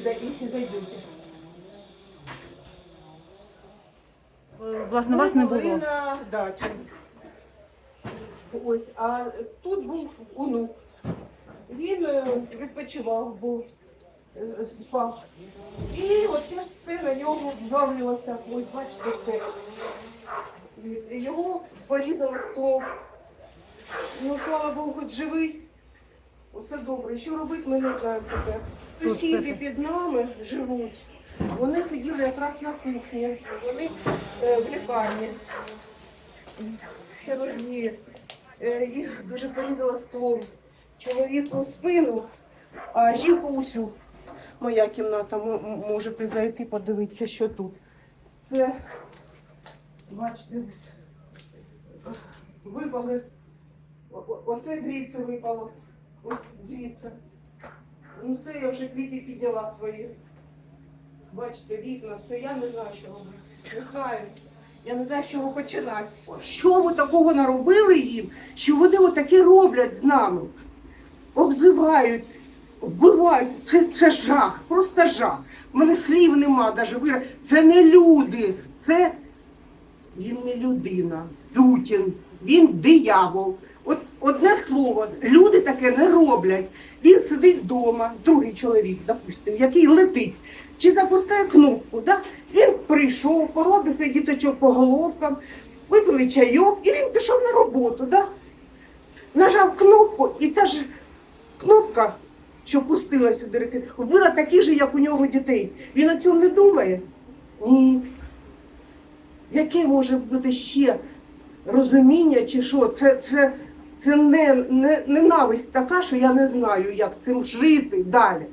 Давайте зайдете. Е, Власне, вас не було. на дачі. Ось, а тут був онук. Він е, відпочивав, був, е, спав. І оце ж все на нього звалилося. Ось, бачите, все. Його порізало скло. Ну, слава Богу, хоч живий. Оце добре. Що робити, ми не знаємо тепер. Тут Сусіди під нами живуть. Вони сиділи якраз на кухні, вони е, в лікарні. Хірургії. Е, їх дуже порізало склом. Чоловіку спину, а жінку усю. Моя кімната, можете зайти, подивитися, що тут. Це, бачите, випали. Оце звідси випало. Ось звідси. Ну це я вже квіти підняла свої. Бачите, вікна, все, я не знаю, що робити. Не знаю. Я не знаю, з чого починати. Що ви такого наробили їм, що вони отаке роблять з нами? Обзивають, вбивають. Це, це жах, просто жах. У мене слів нема, навіть вира. Це не люди, це він не людина. Путін, він диявол. Одне слово, люди таке не роблять. Він сидить вдома, другий чоловік, допустим, який летить, чи запускає кнопку, да? він прийшов, породився діточок по головкам, випили чайок, і він пішов на роботу. Да? Нажав кнопку, і ця ж кнопка, що пустила сюди реки, вбила такі ж, як у нього дітей. Він о цьому не думає? Ні. Яке може бути ще розуміння чи що? Це, це, це не, не, ненависть така, що я не знаю, як з цим жити далі.